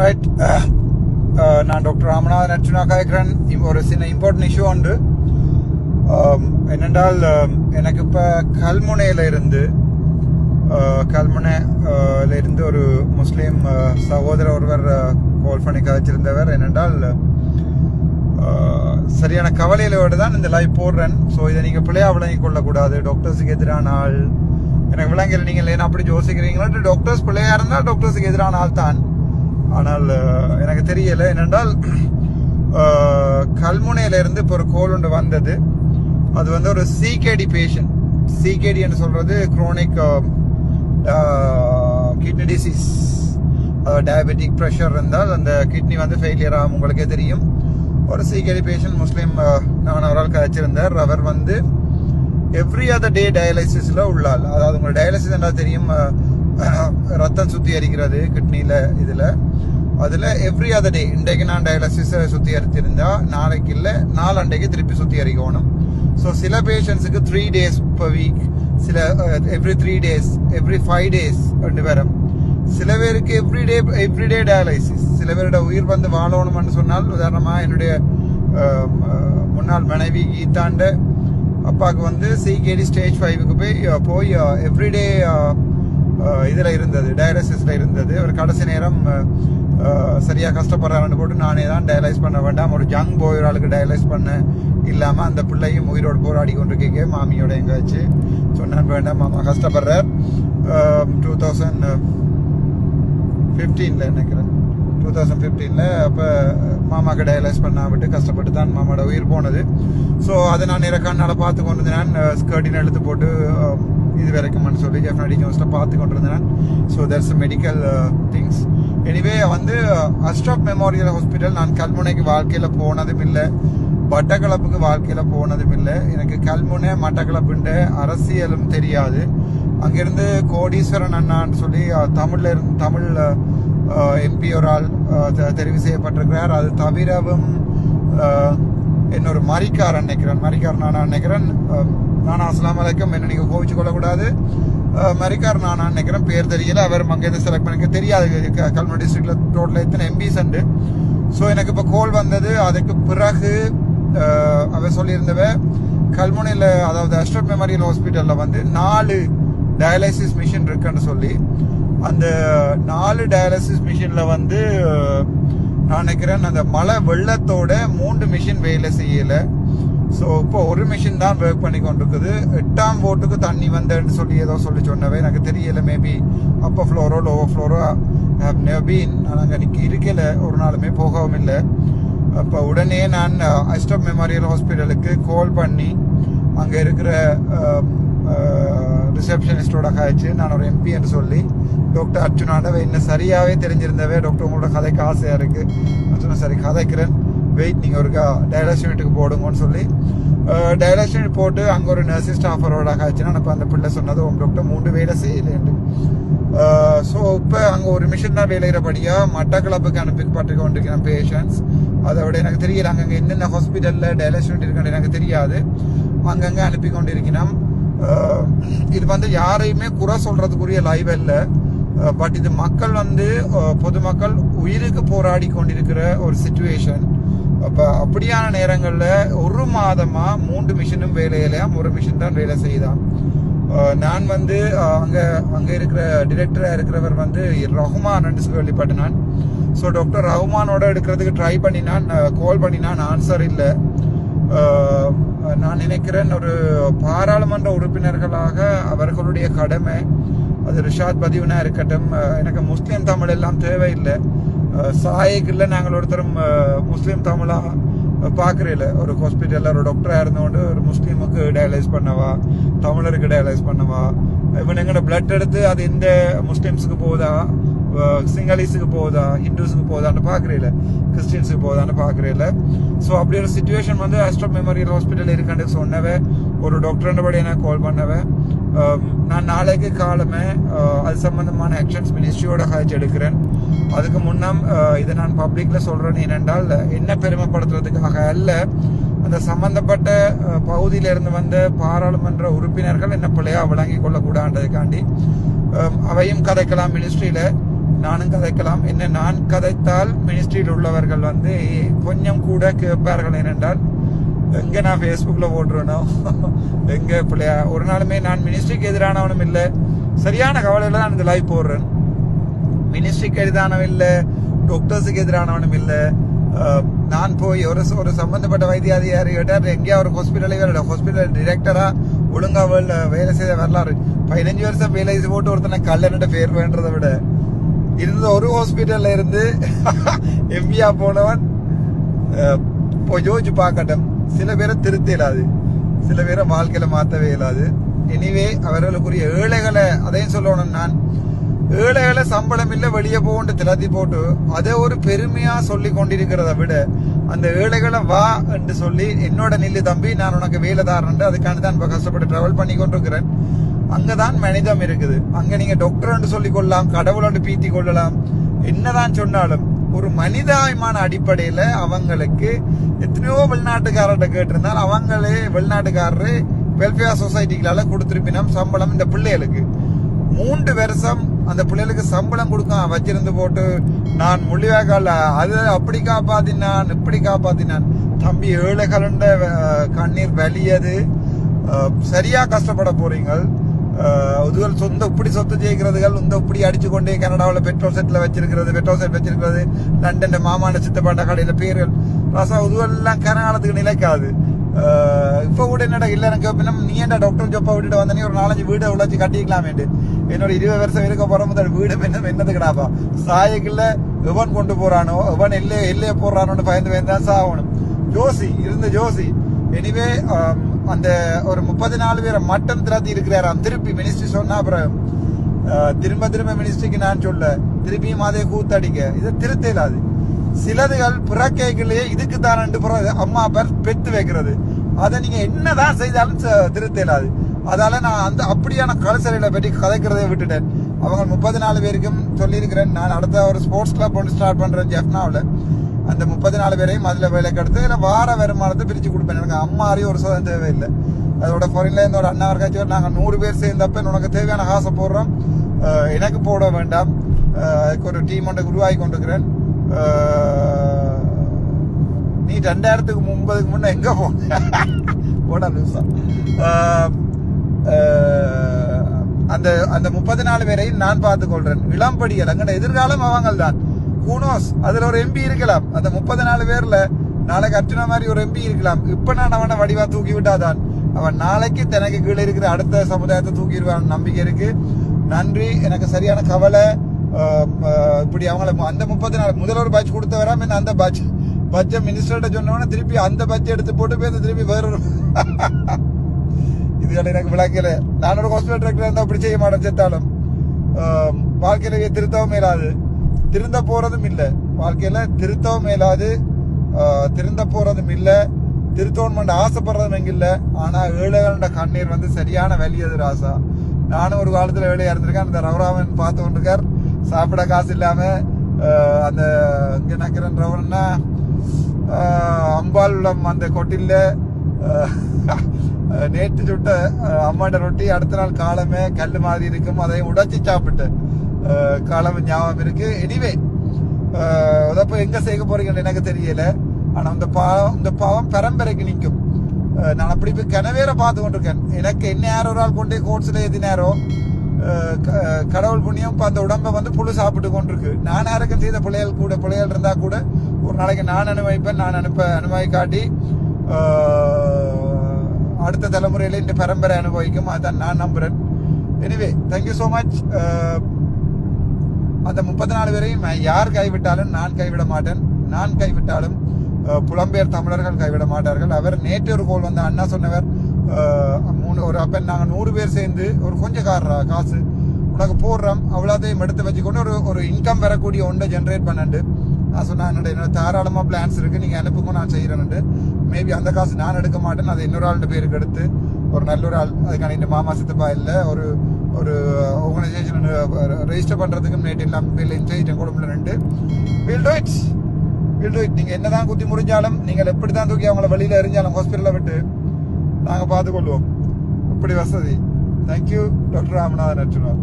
Right uh, uh, நான் doctor Ramanathan Archuna காய்க்கிறேன் ஒரு சின்ன இம்பார்ட்டன்ட் இஷ்யூ உண்டு. என்னென்றால் எனக்கு இப்போ கல்முனையில் இருந்து கல்முனையில் இருந்து ஒரு முஸ்லீம் சகோதரர் ஒருவர் கால் பண்ணி கதைச்சிருந்தவர். என்னென்றால் சரியான கவலையிலோடு தான் இந்த லைவ் போடுறேன். ஸோ இதை நீங்கள் பிள்ளையாக விளங்கி கொள்ளக்கூடாது. டாக்டர்ஸுக்கு எதிரான ஆள். எனக்கு விளங்கல நீங்கள் ஏன்னா அப்படி யோசிக்கிறீங்களா? டாக்டர்ஸ் பிள்ளையாக இருந்தால் டாக்டர்ஸுக்கு எதிரான ஆள் தான் ஆனால் எனக்கு தெரியல. என்னென்றால் கல்முனையிலேருந்து இப்போ ஒரு கோல் ஒன்று வந்தது. அது வந்து ஒரு சிகேடி பேஷண்ட் சிகேடி என்று சொல்கிறது chronic kidney disease diabetic pressure இருந்தால் அந்த கிட்னி வந்து ஃபெயிலியர் ஆகும் உங்களுக்கே தெரியும். ஒரு சிகேடி பேஷண்ட் முஸ்லீம் நான் அவரால் கதைச்சிருந்தார். அவர் வந்து எவ்ரி அதர் டே டயாலிசிஸில் உள்ளாள். அதாவது உங்களுக்கு டயாலிசிஸ் என்ன தெரியும் ரத்தம் சுத்திகரிக்கிறது கிட்னியில் இதில். அதில் எவ்ரி அதர் டே இன்றைக்கு நான் டயாலிசிஸை சுத்திகரித்திருந்தா நாளைக்கு இல்லை நாலண்டைக்கு திருப்பி சுத்திகரிக்கணும் ஸோ சில பேஷண்ட்ஸுக்கு த்ரீ டேஸ் இப்போ வீக் சில every three days every five days ரெண்டு பேரும். சில பேருக்கு எவ்ரிடே எவ்ரிடே டயாலிசிஸ் சில பேரோட உயிர் வந்து வாழணும்னு சொன்னால் உதாரணமாக என்னுடைய முன்னாள் மனைவி கீதாண்ட அப்பாவுக்கு வந்து சிகேடி ஸ்டேஜ் ஃபைவுக்கு போய் போய் எவ்ரிடே இதில் இருந்தது டயாலிசிஸில் இருந்தது. அவர் கடைசி நேரம் சரியாக கஷ்டப்படுறாருன்னு போட்டு நானே தான் டயலைஸ் பண்ண வேண்டாம். ஒரு ஜங் போய் ஒரு ஆளுக்கு டயலைஸ் பண்ண இல்லாமல் அந்த பிள்ளையும் உயிரோடு போராடி கொண்டு மாமியோட எங்காச்சு. சொன்னான் வேண்டாம் மாமா கஷ்டப்படுறார். டூ தௌசண்ட் ஃபிஃப்டீனில் நினைக்கிறேன். டூ தௌசண்ட் ஃபிஃப்டீனில் அப்போ மாமாக்கு டயலைஸ் பண்ண விட்டு கஷ்டப்பட்டு தான் மாமாவோட உயிர் போனது. ஸோ அதை நான் இறக்கானால பார்த்து கொண்டு இருந்தேன் ஸ்கர்ட்டின் எடுத்து போட்டு இது வரைக்கும்னு சொல்லி ஜெஃப்னடி நியூஸில் பார்த்து கொண்டிருந்தேன். So that's medical things anyway வந்து அஸ்டாப் மெமோரியல் ஹாஸ்பிட்டல் நான் கல்முனைக்கு வாழ்க்கையில் போனதும் இல்லை. மட்டக்களப்புக்கு வாழ்க்கையில் போனதும் இல்லை. எனக்கு கல்முனை மட்டக்களப்புன்ற அரசியலும் தெரியாது. அங்கேருந்து கோடீஸ்வரன் அண்ணான்னு சொல்லி uh, தமிழில் இருந்து தமிழ் uh, uh, எம்பி ஒரு ஆள் தெரிவு செய்யப்பட்டிருக்கிறார். அது தவிரவும் அஹ், இன்னொரு மரிக்காரன் நினைக்கிறேன். மரிக்காரன் நான் நினைக்கிறேன். நானா அஸ்லாம் வலைக்கம் என்ன நீங்க கோவிச்சு கொள்ளக்கூடாது. மரிக்கார் நானா நினைக்கிறேன். பேர் தெரியல. அவர் அங்கேருந்து செலக்ட் பண்ணிக்க தெரியாது. க- கல்முனை டிஸ்ட்ரிக்ட்ல டோட்டல் எத்தனை எம்பிஸ் உண்டு. ஸோ எனக்கு இப்போ கோல் வந்தது. அதுக்கு பிறகு அவர் அவ சொல்லியிருந்தவ கல்முனையில் அதாவது அஸ்ட்ரட் மெமோரியல் ஹாஸ்பிட்டலில் வந்து நாலு டயாலிசிஸ் மிஷின் இருக்குன்னு சொல்லி அந்த நாலு டயாலிசிஸ் மிஷினில் வந்து நான் நினைக்கிறேன் அந்த மழை வெள்ளத்தோட மூன்று மிஷின் வேலை செய்யலை. ஸோ இப்போ ஒரு மிஷின் தான் ஒர்க் பண்ணி கொண்டிருக்குது. எட்டாம் போட்டுக்கு தண்ணி வந்தேன்னு சொல்லி ஏதோ சொல்லி சொன்னவே எனக்கு தெரியல. மேபி அப்போ ஃப்ளோரோ லோவோ ஃப்ளோரோ ஹவ் நெபீன் நான் அங்கே நிற்க இருக்கல. ஒரு நாளுமே போகவும் இல்லை. அப்போ உடனே நான் அஸ்டப் மெமோரியல் ஹாஸ்பிட்டலுக்கு கால் பண்ணி அங்கே இருக்கிற um, uh, ரிசப்ஷனிஸ்டோட காய்ச்சி நான் ஒரு எம்பி என்று சொல்லி டாக்டர் அர்ஜுனாண்டவை என்ன சரியாகவே தெரிஞ்சிருந்தவே டாக்டர் உங்களோட கதைக்கு ஆசையாக இருக்குது அர்ஜுனா சரி கதைக்கிறேன். வெயிட் நீங்கள் ஒருக்கா டயலாஸ் யூனிட்டுக்கு போடுங்கன்னு சொல்லி டயலாஸ் போட்டு அங்கே ஒரு நர்சிங் ஸ்டாஃபரோட காய்ச்சினா இப்போ அந்த பிள்ளை சொன்னது உங்க டாக்டர் மூன்று வேலை செய்யலேன்ட்டு. ஸோ இப்போ அங்கே ஒரு மிஷின் தான் வேலைகிறபடியாக மட்டக்களப்புக்கு அனுப்பிப்பட்டு கொண்டிருக்கிற பேஷண்ட்ஸ் அதை விட எனக்கு தெரியல. அங்கங்கே என்னென்ன ஹாஸ்பிட்டலில் டயலாஸ் யூனிட் எனக்கு தெரியாது. அங்கங்கே அனுப்பி கொண்டிருக்கிறோம். இது வந்து யாரையுமே குறை சொல்கிறதுக்குரிய லைவ் இல்லை பட் இது மக்கள் வந்து பொதுமக்கள் உயிருக்கு போராடி கொண்டிருக்கிற ஒரு சுச்சுவேஷன் அப்போ அப்படியான நேரங்களில் ஒரு மாதமாக மூன்று மிஷினும் வேலையிலையாம் ஒரு மிஷின் தான் வேலை செய்தான் நான் வந்து அங்கே அங்கே இருக்கிற டிரெக்டராக இருக்கிறவர் வந்து ரகுமான் என்று கேள்விப்பட்டேன் ஸோ டாக்டர் ரஹ்மானோட எடுக்கிறதுக்கு ட்ரை பண்ணினான் கால் பண்ணினான் ஆன்சர் இல்லை. நான் நினைக்கிறேன் ஒரு பாராளுமன்ற உறுப்பினர்களாக அவர்களுடைய கடமை அது ரிஷாத் பதிவுனா இருக்கட்டும் எனக்கு முஸ்லீம் தமிழ் எல்லாம் தேவையில்லை. சாயக்கில் நாங்கள் ஒருத்தரும் முஸ்லீம் தமிழா பார்க்குறீல ஒரு ஹாஸ்பிட்டலில் ஒரு டாக்டராக இருந்தவொண்டு ஒரு முஸ்லீமுக்கு டயலைஸ் பண்ணவா தமிழருக்கு டயலைஸ் பண்ணவா இவன் எங்கட பிளட் எடுத்து அது இந்த முஸ்லீம்ஸுக்கு போகுதா இப்போ சிங்களீஸுக்கு போகுதா ஹிந்துஸுக்கு போகுதான்னு பார்க்குறீல கிறிஸ்டின்ஸுக்கு போகுதான்னு பார்க்குறீல ஸோ அப்படி ஒரு சுச்சுவேஷன் வந்து ஆஸ்ட்ரோ மெமோரியல் ஹாஸ்பிட்டல் இருக்கான்னு சொன்னவ ஒரு டாக்டர்ன்றபடி எனக்கு கால் பண்ணவன் um, நான் நாளைக்கு காலமே uh, அது சம்பந்தமான ஆக்ஷன்ஸ் மினிஸ்ட்ரியோட காய்ச்சி எடுக்கிறேன். அதுக்கு முன்னம் uh, இதை நான் பப்ளிக்கில் சொல்கிறேன்னு என்னென்றால் என்ன பெருமைப்படுத்துறதுக்காக அல்ல அந்த சம்பந்தப்பட்ட uh, பகுதியிலிருந்து வந்த பாராளுமன்ற உறுப்பினர்கள் என்ன பிள்ளையா விளங்கி கொள்ளக்கூடாதுன்றதுக்காண்டி um, அவையும் கதைக்கலாம் மினிஸ்ட்ரியில் நானும் கதைக்கலாம். என்ன நான் கதைத்தால் மினிஸ்ட்ரியில் உள்ளவர்கள் வந்து கொஞ்சம் கூட கேட்பார்கள் ஏனென்றால் எங்க நான் ஃபேஸ்புக்கில் போடுறேனோ எங்க பிள்ளையா ஒரு நாளுமே நான் மினிஸ்ட்ரிக்கு எதிரானவனும் இல்லை. சரியான கவலையில் தான் இந்த லைவ் போடுறேன். மினிஸ்ட்ரிக்கு எதிரானவன் இல்லை டாக்டர்ஸுக்கு எதிரானவனும் இல்லை. நான் போய் ஒரு ஒரு சம்மந்தப்பட்ட வைத்தியாதிகாரி கேட்டார் எங்கேயா ஒரு ஹாஸ்பிட்டலே ஹாஸ்பிட்டல் டிரெக்டரா ஒழுங்காக வேலை வேலை செய்த வரலாறு. பதினஞ்சு வருஷம் வேலை போட்டு ஒருத்தனை கல்லன்ட்டு பேர் வேண்டதை விட இருந்த ஒரு ஹாஸ்பிட்டல்ல இருந்து எம்பியா போனவன் இப்போ போய் யோசிச்சு பார்க்கட்டும். சில பேரை திருத்த இயலாது. சில பேரை வாழ்க்கையில மாற்றவே இயலாது. எனிவே அவர்களுக்குரிய ஏழைகளை அதையும் சொல்லணும் நான். ஏழைகளை சம்பளம் இல்லை வெளியே போகண்டு திலத்தி போட்டு அதை ஒரு பெருமையா சொல்லி கொண்டிருக்கிறத விட அந்த ஏழைகளை வா என்று சொல்லி என்னோட நில்லு தம்பி நான் உனக்கு வேலை தாரேன் அதுக்காண்டி தான் இப்போ கஷ்டப்பட்டு ட்ராவல் பண்ணி கொண்டிருக்கிறேன். அங்கதான் மனிதம் இருக்குது. அங்க நீங்க டாக்டர் சொல்லிக் கொள்ளலாம் கடவுள் பீத்தி கொள்ளலாம். என்னதான் சொன்னாலும் ஒரு மனிதாயமான அடிப்படையில அவங்களுக்கு எத்தனையோ வெளிநாட்டுக்காரர்கிட்ட கேட்டிருந்தால் அவங்களே வெளிநாட்டுக்காரரு வெல்ஃபேர் சொசைட்டிகளால கொடுத்துருப்பினம் சம்பளம் இந்த பிள்ளைகளுக்கு. மூன்று வருஷம் அந்த பிள்ளைகளுக்கு சம்பளம் கொடுக்க வச்சிருந்து போட்டு நான் மொழிவாக்கால அது அப்படி காப்பாத்தினான் இப்படி காப்பாத்தினான். தம்பி ஏழைகளுண்ட அஹ், கண்ணீர் வலியது. சரியா கஷ்டப்பட போறீங்க இதுகள் சொந்த இப்படி சொத்து ஜெயிக்கிறதுகள் இந்த இப்படி அடிச்சு கொண்டே கனடாவில் பெட்ரோல் செட்டில் வச்சிருக்கிறது பெட்ரோல் செட் வச்சிருக்கிறது லண்டனில் மாமான சித்தப்பாண்ட கடையில் பேர்கள் ராசா இதுவெல்லாம் கனகாலத்துக்கு நிலைக்காது. இப்போ கூட என்னடா இல்லை எனக்கு பின்ன நீ ஏன்டா டாக்டர் ஜப்பா விட்டுட்டு வந்தனே ஒரு நாலஞ்சு வீடை உழைச்சி கட்டிக்கலாமேண்டு என்னோட இருபது வருஷம் இருக்க போகிற முதல் வீடு என்ன கிடாப்பா சாயக்கில் எவன் கொண்டு போகிறானோ எவன் எல்லைய எல்லையே போடுறானோன்னு பயந்து பயந்து தான் சாகணும். ஜோசி இருந்த ஜோசி. எனிவே um, அந்த ஒரு முப்பது நாலு பேரை மட்டும் திராத்தி இருக்கிறாராம். திருப்பி மினிஸ்ட்ரி சொன்னா அப்புறம் திரும்ப திரும்ப மினிஸ்ட்ரிக்கு நான் சொல்ல திருப்பியும் அதே கூத்தடிக்க இது திருத்தலாது சிலதுகள் பிறக்கைகளே இதுக்கு தான் ரெண்டு பிறகு அம்மா பேர் பெத்து வைக்கிறது. அதை நீங்க என்னதான் செய்தாலும் திருத்தலாது அதால நான் அந்த அப்படியான கலசலைகளை பற்றி கதைக்கிறதை விட்டுட்டேன். அவங்க முப்பது நாலு பேருக்கும் சொல்லியிருக்கிறேன். நான் அடுத்த ஒரு ஸ்போர்ட்ஸ் கிளப் ஒன்று ஸ்டார்ட் பண்றேன் ஜெஃப்னாவில். அந்த முப்பது நாலு பேரையும் அதில் வேலைக்கு எடுத்து இல்லை வார வருமானத்தை பிரித்து கொடுப்பேன். எனக்கு அம்மா ஒரு சதம் தேவையில்லை. அதோட ஃபாரின்ல என்னோட அண்ணா இருக்காச்சும் நாங்கள் நூறு பேர் சேர்ந்தப்ப உனக்கு தேவையான காசை போடுறோம். எனக்கு போட வேண்டாம். அதுக்கு ஒரு டீம் ஒன்று உருவாகி கொண்டிருக்கிறேன். நீ ரெண்டாயிரத்துக்கு முன்பதுக்கு முன்னே எங்கே போன போடா லூசா. அந்த அந்த முப்பது நாலு பேரையும் நான் பார்த்துக் கொள்றேன் இளம்படிகள் அங்கே எதிர்காலம் அவங்கள் தான் கூனோஸ் அதுல ஒரு எம்பி இருக்கலாம். அந்த முப்பது நாலு பேர்ல நாளைக்கு அர்ச்சனா மாதிரி ஒரு எம்பி இருக்கலாம். இப்ப நான் அவனை வடிவா தூக்கி விட்டாதான் அவன் நாளைக்கு தனக்கு கீழே இருக்கிற அடுத்த சமுதாயத்தை தூக்கிடுவான் நம்பிக்கை இருக்கு. நன்றி. எனக்கு சரியான கவலை. இப்படி அவங்கள அந்த முப்பது நாள் முதல் ஒரு பேட்ச் கொடுத்த வராம அந்த பேட்ச் பட்ஜெட் மினிஸ்டர்கிட்ட சொன்னோன்னே திருப்பி அந்த பட்ஜெட் எடுத்து போட்டு போய் அந்த திருப்பி வேறொரு இதுகள் எனக்கு விளக்கல. நான் ஒரு ஹாஸ்பிட்டல் டிரெக்டர் இருந்தா அப்படி செய்ய மாட்டேன் செத்தாலும். வாழ்க்கையிலேயே திருத்தவும் இயலாது திருந்த போறதும் இல்லை. வாழ்க்கையில திருத்தவும் மேலாது. திருந்த போறதும் இல்லை. திருத்தோன்மெண்ட் ஆசைப்படுறதும் எங்க இல்லை. ஆனா ஏழைகளோட கண்ணீர் வந்து சரியான வேலையது ராசா. நானும் ஒரு காலத்துல வேலையா இருந்திருக்கேன். அந்த ரவராமன் பார்த்து கொண்டிருக்கார். சாப்பிட காசு இல்லாம அந்த இங்க நக்கிறன் அம்பாள் அம்பாளுடம் அந்த கொட்டில்ல நேற்று சுட்ட அம்மாட்ட ரொட்டி அடுத்த நாள் காலமே கல் மாதிரி இருக்கும். அதை உடைச்சி சாப்பிட்டு. காலம் ஞாபகம் இருக்கு. எனிவே அதப்போ எங்க சேர்க்க போறீங்கன்னு எனக்கு தெரியல. ஆனா இந்த பாவம் இந்த பாவம் பரம்பரைக்கு நிற்கும். நான் அப்படி போய் கனவேற பார்த்து கொண்டிருக்கேன். எனக்கு என்ன யாரோ ஒரு ஆள் கொண்டே கோட்ஸ்ல ஏத்தினாரோ க- கடவுள் புண்ணியம் இப்போ அந்த உடம்பை வந்து புழு சாப்பிட்டு கொண்டிருக்கு. நான் யாருக்கும் செய்த பிள்ளைகள் கூட பிள்ளைகள் இருந்தா கூட ஒரு நாளைக்கு நான் அனுபவிப்பேன் நான் அனுப்ப அனுபவி காட்டி அடுத்த தலைமுறையில இந்த பரம்பரை அனுபவிக்கும். அதான் நான் நம்புறேன். எனிவே தேங்க்யூ ஸோ மச் அந்த முப்பத்தி நாலு பேரையும் யார் கைவிட்டாலும் நான் கைவிட மாட்டேன். நான் கைவிட்டாலும் புலம்பெயர் தமிழர்கள் கைவிட மாட்டார்கள். அவர் நேற்று ஒரு கோல் வந்த அண்ணா சொன்னவர் மூணு ஒரு அப்பன் நாங்கள் நூறு பேர் சேர்ந்து ஒரு கொஞ்சம் காரா காசு. உனக்கு போடுறோம் அவ்வளோத்தையும் எடுத்து வச்சுக்கொண்டு ஒரு ஒரு இன்கம் வரக்கூடிய ஒன்றை ஜென்ரேட் பண்ணண்டு. நான் சொன்னேன் என்னோட என்னோட தாராளமாக பிளான்ஸ் இருக்குது நீங்கள் அனுப்புங்க நான் செய்கிறேன்ட்டு மேபி அந்த காசு நான் எடுக்க மாட்டேன் அதை இன்னொரு ஆள் பேருக்கு எடுத்து ஒரு நல்ல ஒரு ஆள் அதுக்கான இந்த மாமா சித்தப்பா இல்லை ஒரு ஒரு ஆர்கனைசேஷன் ரெஜிஸ்டர் பண்ணுறதுக்கு நேற்று எல்லாம் பில்லையும் செய்யிட்டேன் குடும்பம் ரெண்டு will do it's will do it நீங்கள் என்ன தான் குத்தி முடிஞ்சாலும் நீங்கள் எப்படி தான் தூக்கி அவங்கள வெளியில் எரிஞ்சாலும் ஹாஸ்பிட்டலில் விட்டு நாங்கள் பார்த்துக்கொள்வோம். இப்படி வசதி. Thank you doctor Ramanathan அர்ச்சுனர்